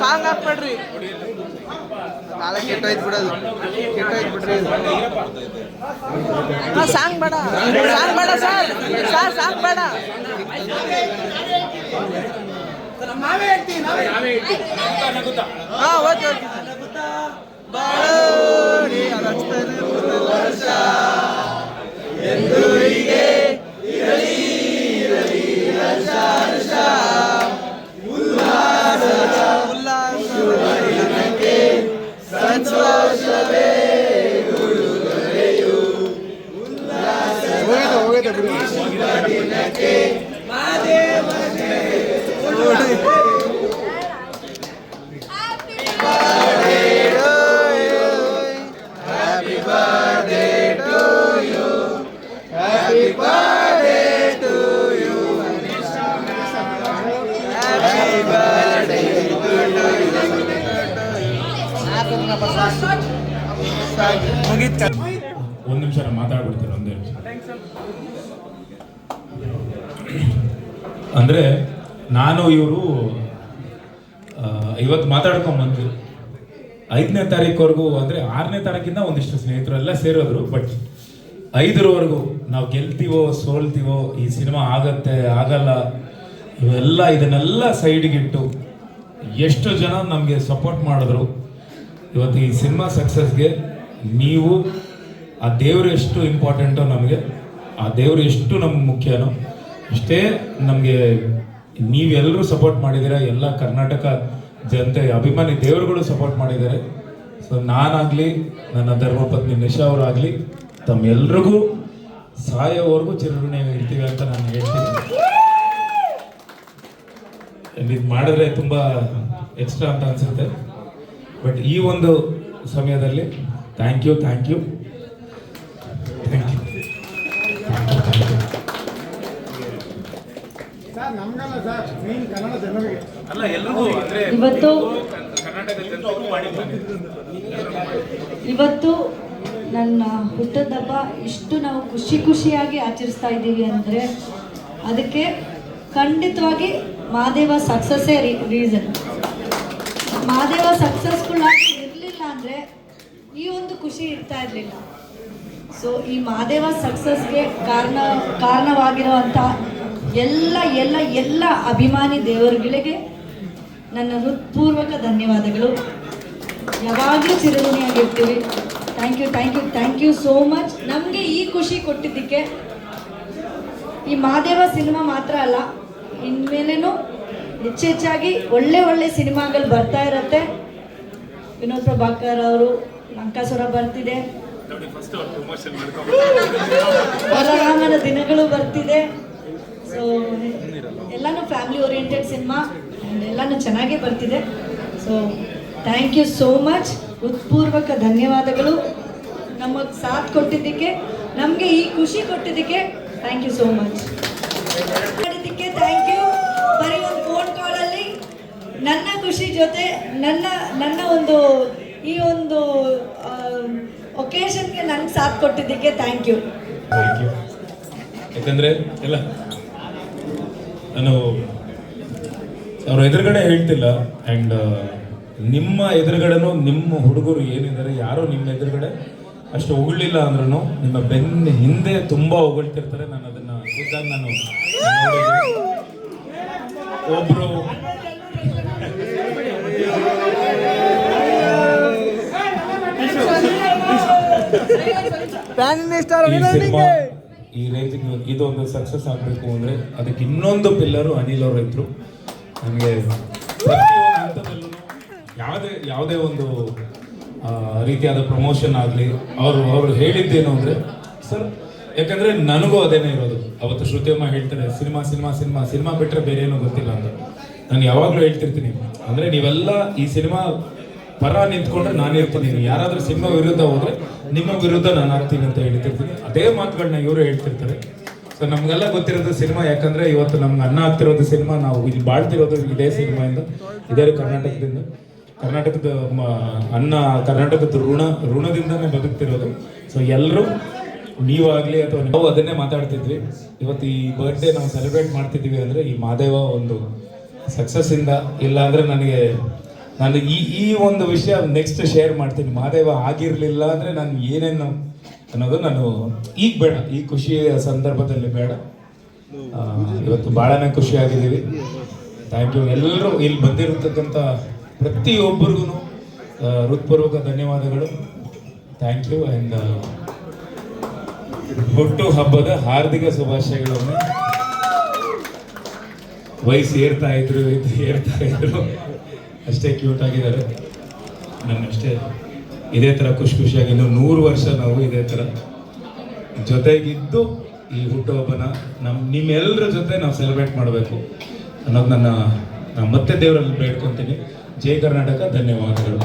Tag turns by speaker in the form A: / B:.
A: Song ಹಾಕ್ಬೇಡ್ರಿ. ಕಾಲ ಕೆಟ್ಟೋಯ್ತು ಬಿಡೋದು. ಕೆಟ್ಟೋಯ್ತು ಬಿಡ್ರಿ. ಹಾ ಸಾಂಗ್ ಬೇಡ. ಸಾಂಗ್ ಬೇಡ ಸರ್ ಸರ್ ಸಾಂಗ್ ಬೇಡ. ಹಾ
B: ಒಂದು ನಿಮಿಷ ನಾನು ಮಾತಾಡ್ಬಿಡ್ತೀನಿ ಒಂದೇ ನಿಮಿಷ ಅಂದರೆ ನಾನು ಇವರು ಇವತ್ತು ಮಾತಾಡ್ಕೊಂಡ್ ಬಂದ್ವಿ ಐದನೇ ತಾರೀಕುವರೆಗೂ ಅಂದರೆ ಆರನೇ ತಾರೀಕಿಂದ ಒಂದಿಷ್ಟು ಸ್ನೇಹಿತರೆಲ್ಲ ಸೇರೋದ್ರು ಬಟ್ ಐದರವರೆಗೂ ನಾವು ಗೆಲ್ತೀವೋ, ಸೋಲ್ತೀವೋ, ಈ ಸಿನಿಮಾ ಆಗತ್ತೆ, ಆಗಲ್ಲ, ಇವೆಲ್ಲ ಇದನ್ನೆಲ್ಲ ಸೈಡ್ಗಿಟ್ಟು ಎಷ್ಟು ಜನ ನಮಗೆ ಸಪೋರ್ಟ್ ಮಾಡಿದ್ರು. ಇವತ್ತು ಈ ಸಿನಿಮಾ ಸಕ್ಸಸ್ಗೆ ನೀವು, ಆ ದೇವರು ಎಷ್ಟು ಇಂಪಾರ್ಟೆಂಟೋ ನಮಗೆ, ಆ ದೇವರು ಎಷ್ಟು ನಮ್ಗೆ ಮುಖ್ಯನೋ ಅಷ್ಟೇ ನಮಗೆ ನೀವೆಲ್ಲರೂ ಸಪೋರ್ಟ್ ಮಾಡಿದ್ದೀರಾ, ಎಲ್ಲ ಕರ್ನಾಟಕ ಜನತೆ, ಅಭಿಮಾನಿ ದೇವರುಗಳು ಸಪೋರ್ಟ್ ಮಾಡಿದ್ದಾರೆ. ಸೊ ನಾನಾಗಲಿ, ನನ್ನ ಧರ್ಮಪತ್ನಿ ನಿಶಾ ಅವರಾಗಲಿ, ತಮ್ಮೆಲ್ರಿಗೂ ಸಾಯೋವರೆಗೂ ಚಿರಋಣೆ ಇರ್ತೀವಿ ಅಂತ ನಾನು ಹೇಳ್ತೀನಿ. ಇದು ಮಾಡಿದ್ರೆ ತುಂಬ ಎಕ್ಸ್ಟ್ರಾ ಅಂತ ಅನ್ಸುತ್ತೆ. ಬಟ್ ಈ ಒಂದು ಸಮಯದಲ್ಲಿ ಥ್ಯಾಂಕ್ ಯು ಥ್ಯಾಂಕ್ ಯು ಅಲ್ಲ ಎಲ್ರಿಗೂ ಅಂದ್ರೆ
C: ಇವತ್ತು
B: ಕರ್ನಾಟಕ ಜನತೆಗೂ ಮಾಡಿದ್ದಾನೆ
C: ಇವತ್ತು ನನ್ನ ಹುಟ್ಟದ ಹಬ್ಬ ಇಷ್ಟು ನಾವು ಖುಷಿ ಖುಷಿಯಾಗಿ ಆಚರಿಸ್ತಾ ಇದ್ದೀವಿ ಅಂದರೆ ಅದಕ್ಕೆ ಖಂಡಿತವಾಗಿ ಮಾದೇವ ಸಕ್ಸಸ್ಸೇ ರೀಸನ್ ಮಾದೇವ ಸಕ್ಸಸ್ಫುಲ್ ಆಗಿ ಇರಲಿಲ್ಲ ಅಂದರೆ ಈ ಒಂದು ಖುಷಿ ಇರ್ತಾ ಇರಲಿಲ್ಲ. ಸೊ ಈ ಮಾದೇವ ಸಕ್ಸಸ್ಗೆ ಕಾರಣ ಕಾರಣವಾಗಿರುವಂಥ ಎಲ್ಲ ಎಲ್ಲ ಎಲ್ಲ ಅಭಿಮಾನಿ ದೇವರುಗಳಿಗೆ ನನ್ನ ಹೃತ್ಪೂರ್ವಕ ಧನ್ಯವಾದಗಳು. ಯಾವಾಗಲೂ ಚಿರಋಣಿಯಾಗಿರ್ತೀವಿ thank you thank you thank you so much ನಮಗೆ ಈ ಖುಷಿ ಕೊಟ್ಟಿದ್ದಕ್ಕೆ ಈ ಮಹಾದೇವ ಸಿನಿಮಾ ಮಾತ್ರ ಅಲ್ಲ ಇನ್ಮೇಲೇನು ಹೆಚ್ಚೆಚ್ಚಾಗಿ ಒಳ್ಳೆ ಒಳ್ಳೆ ಸಿನಿಮಾಗಳು ಬರ್ತಾ ಇರತ್ತೆ. ವಿನೋದ್ ಪ್ರಭಾಕರ್ ಅವರು ಲಂಕಾಸುರ ಬರ್ತಿದೆ. ಬಲರಾಮನ ದಿನಗಳು ಬರ್ತಿದೆ. ಸೊ ಎಲ್ಲಾನು ಫ್ಯಾಮಿಲಿ ಓರಿಯೆಂಟೆಡ್ ಸಿನಿಮಾ ಆ್ಯಂಡ್ ಎಲ್ಲಾನು ಚೆನ್ನಾಗೇ ಬರ್ತಿದೆ. So thank you so much ಉತ್ಪೂರ್ವಕ ಧನ್ಯವಾದಗಳು. ನಮಗೆ ಸಾಥ್ ಕೊಟ್ಟಿದ್ದಕ್ಕೆ ನಮಗೆ ಈ ಖುಷಿ ಕೊಟ್ಟಿದ್ದಕ್ಕೆ ಥ್ಯಾಂಕ್ ಯು ಸೋ ಮಚ್ ಮಾಡಿದ್ದಕ್ಕೆ ಥ್ಯಾಂಕ್ ಯು ಬರೀ ಒಂದು ಫೋನ್ ಕಾಲಲ್ಲಿ ನನ್ನ ಖುಷಿ ಜೊತೆ ನನ್ನ ನನ್ನ ಒಂದು ಈ ಒಂದು ಒಕೇಶನ್ಗೆ ನನಗೆ ಸಾಥ್ ಕೊಟ್ಟಿದ್ದಕ್ಕೆ ಥ್ಯಾಂಕ್ ಯು
B: ಥ್ಯಾಂಕ್ ಯು ಯಾಕಂದ್ರೆ ಎಲ್ಲ ನಾನು ಅವ್ರ ಎದುರುಗಡೆ ಹೇಳ್ತಿಲ್ಲ. ಆ್ಯಂಡ್ ನಿಮ್ಮ ಎದುರುಗಡೆನೂ ನಿಮ್ಮ ಹುಡುಗರು ಏನಿದ್ದಾರೆ ಯಾರು ನಿಮ್ಮ ಎದುರುಗಡೆ? ಅಷ್ಟು ಹೊಗಳಿಲ್ಲ ಅಂದ್ರೂ ನಿಮ್ಮ ಬೆನ್ನ ಹಿಂದೆ ತುಂಬ ಹೊಗಳ್ತಿರ್ತಾರೆ ನಾನು ಅದನ್ನು ಖುದ್ದಾಗಿ ನಾನು ಒಬ್ಬರು ಒಬ್ರು
A: ಪ್ಯಾನ್
B: ಈ ರೇಂಜಿಗೆ ಇದೊಂದು ಸಕ್ಸಸ್ ಆಗಬೇಕು ಅಂದ್ರೆ ಅದಕ್ಕೆ ಇನ್ನೊಂದು ಪಿಲ್ಲರು ಅನಿಲ್ ಅವರು ಇದ್ರು. ನನಗೆ ಯಾವುದೇ ಯಾವುದೇ ಒಂದು ರೀತಿಯಾದ ಪ್ರಮೋಷನ್ ಆಗಲಿ, ಅವರು ಅವರು ಹೇಳಿದ್ದೇನು ಅಂದರೆ, ಸರ್, ಯಾಕಂದರೆ ನನಗೂ ಅದೇನೇ ಇರೋದು. ಅವತ್ತು ಶ್ರುತಿಯಮ್ಮ ಹೇಳ್ತಾರೆ, ಸಿನಿಮಾ ಸಿನಿಮಾ ಸಿನಿಮಾ ಸಿನಿಮಾ ಬಿಟ್ಟರೆ ಬೇರೆ ಏನೂ ಗೊತ್ತಿಲ್ಲ ಅಂತ. ನಾನು ಯಾವಾಗಲೂ ಹೇಳ್ತಿರ್ತೀನಿ. ಅಂದರೆ ನೀವೆಲ್ಲ ಈ ಸಿನಿಮಾ ಪರ ನಿಂತ್ಕೊಂಡ್ರೆ ನಾನು ಇರ್ತೀನಿ ಯಾರಾದ್ರೂ ಸಿಂಹ ವಿರುದ್ಧ ಹೋದ್ರೆ ನಿಮ್ಮ ವಿರುದ್ಧ ನಾನು ಆಗ್ತೀನಿ ಅಂತ ಹೇಳ್ತಿರ್ತೀನಿ. ಅದೇ ಮಾತುಗಳನ್ನ ಇವರು ಹೇಳ್ತಿರ್ತಾರೆ. ಸೊ ನಮಗೆಲ್ಲ ಗೊತ್ತಿರೋದು ಸಿನಿಮಾ, ಯಾಕಂದ್ರೆ ಇವತ್ತು ನಮ್ಗೆ ಅನ್ನ ಆಗ್ತಿರೋದು ಸಿನಿಮಾ, ನಾವು ಇಲ್ಲಿ ಬಾಳ್ತಿರೋದು ಇದೇ ಸಿನಿಮಾಯಿಂದ, ಇದೇ ಕರ್ನಾಟಕದಿಂದ. ಕರ್ನಾಟಕದ ಅನ್ನ, ಕರ್ನಾಟಕದ ಋಣ, ಋಣದಿಂದನೇ ಬದುಕ್ತಿರೋದು. ಸೊ ಎಲ್ಲರೂ ನೀವಾಗಲಿ ಅಥವಾ ನಾವು ಅದನ್ನೇ ಮಾತಾಡ್ತಿದ್ವಿ. ಇವತ್ತು ಈ ಬರ್ಡೇ ನಾವು ಸೆಲೆಬ್ರೇಟ್ ಮಾಡ್ತಿದ್ದೀವಿ ಅಂದರೆ ಈ ಮಾದೇವ ಒಂದು ಸಕ್ಸಸ್ಸಿಂದ ಇಲ್ಲ ಅಂದರೆ ನನಗೆ ನಾನು ಈ ಈ ಒಂದು ವಿಷಯ ನೆಕ್ಸ್ಟ್ ಶೇರ್ ಮಾಡ್ತೀನಿ. ಮಹಾದೇವ ಆಗಿರಲಿಲ್ಲ ಅಂದರೆ ನಾನು ಏನೇನು ಅನ್ನೋದು ನಾನು ಈಗ ಬೇಡ. ಈ ಖುಷಿಯ ಸಂದರ್ಭದಲ್ಲಿ ಬೇಡ. ಇವತ್ತು ಭಾಳನೇ ಖುಷಿಯಾಗಿದ್ದೀವಿ ಥ್ಯಾಂಕ್ ಯು ಎಲ್ಲರೂ ಇಲ್ಲಿ ಬಂದಿರತಕ್ಕಂಥ ಪ್ರತಿಯೊಬ್ಬರಿಗೂ ಹೃತ್ಪೂರ್ವಕ ಧನ್ಯವಾದಗಳು. ಥ್ಯಾಂಕ್ ಯು ಆ್ಯಂಡ್ ಹುಟ್ಟು ಹಬ್ಬದ ಹಾರ್ದಿಕ ಶುಭಾಶಯಗಳನ್ನು ವಯಸ್ಸು ಏರ್ತಾ ಇದ್ರು ಇದು ಏರ್ತಾ ಇದ್ರು. ಅಷ್ಟೇ ಕ್ಯೂಟ್ ಆಗಿದ್ದಾರೆ. ನಾನು ಅಷ್ಟೇ. ಇದೇ ಥರ ಖುಷಿ ಖುಷಿಯಾಗಿ ಇನ್ನೂ ನೂರು ವರ್ಷ ನಾವು ಇದೇ ಥರ ಜೊತೆಗಿದ್ದು ಈ ಹುಟ್ಟುಹಬ್ಬನ ನಮ್ಮ ನಿಮ್ಮೆಲ್ಲರ ಜೊತೆ ನಾವು ಸೆಲೆಬ್ರೇಟ್ ಮಾಡಬೇಕು ಅನ್ನೋದು ನನ್ನ ನಾನು ಮತ್ತೆ ದೇವರಲ್ಲಿ ಬೇಡ್ಕೊತೀನಿ. ಜೈ ಕರ್ನಾಟಕ, ಧನ್ಯವಾದಗಳು.